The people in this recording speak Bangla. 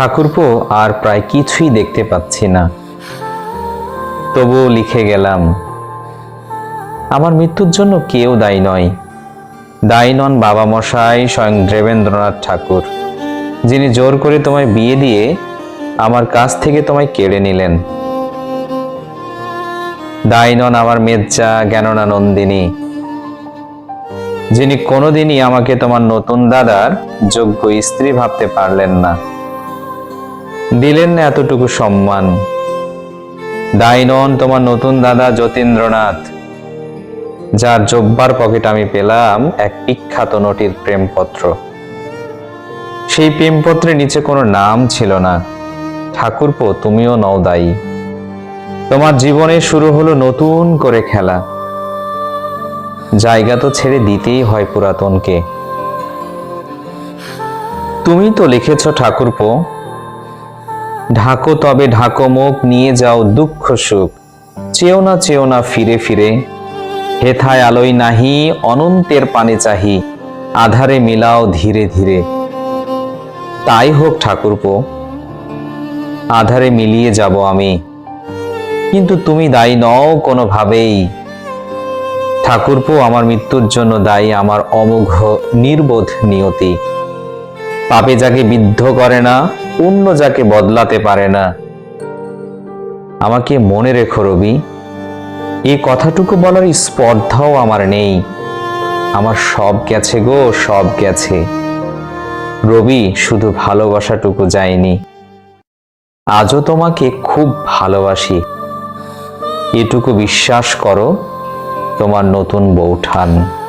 ঠাকুরপো আর প্রায় কিছুই দেখতে পাচ্ছি না। তবুও লিখে গেলাম, আমার মৃত্যুর জন্য কেউ দায়ী নয়। দায়ী নন বাবা মশাই স্বয়ং দেবেন্দ্রনাথ ঠাকুর, যিনি জোর করে তোমায় বিয়ে দিয়ে আমার কাছ থেকে তোমায় কেড়ে নিলেন। দায়ী নন আমার মেজ্জা, জ্ঞাননা নন্দিনী, যিনি কোনোদিনই আমাকে তোমার নতুন দাদার যোগ্য স্ত্রী ভাবতে পারলেন না। দিলেন না এতটুকু সম্মান। দায়ী নন তোমার নতুন দাদা যতীন্দ্রনাথ। যার জব্বার পকেট আমি পেলাম এক বিখ্যাত নটির প্রেমপত্র। সেই প্রেমপত্রের নিচে কোনো নাম ছিল না। ঠাকুরপো, তুমিও নও দায়ী। তোমার জীবনে শুরু হলো নতুন করে খেলা। জায়গা তো ছেড়ে দিতেই হয় পুরাতনকে। তুমি তো লিখেছ ঠাকুরপো ঢাকো তবে ঢাকো মুখ, নিয়ে যাও দুঃখ সুখ। চেও না চেও না, ফিরে ফিরে। হেথায় আলোই নাহি, অনন্তের পানে চাহি। আধারে মিলাও ধীরে ধীরে। তাই হোক ঠাকুরপো, আধারে মিলিয়ে যাব আমি। কিন্তু তুমি দায়ী নও কোনোভাবেই। ঠাকুরপো, আমার মৃত্যুর জন্য দায়ী, আমার অমোঘ, নির্বোধ নিয়তি। পাপে যাকে বিদ্ধ করে না পুণ্য যাকে বদলাতে পারে না। আমাকে মনে রেখো রবি এই কথাটুকু বলার স্পর্ধাও আমার নেই। আমার সব গেছে গো, সব গেছে। রবি, শুধু ভালোবাসাটুকু যায়নি। আজও তোমাকে খুব ভালোবাসি। এটুকু বিশ্বাস করো, তোমার নতুন বৌঠান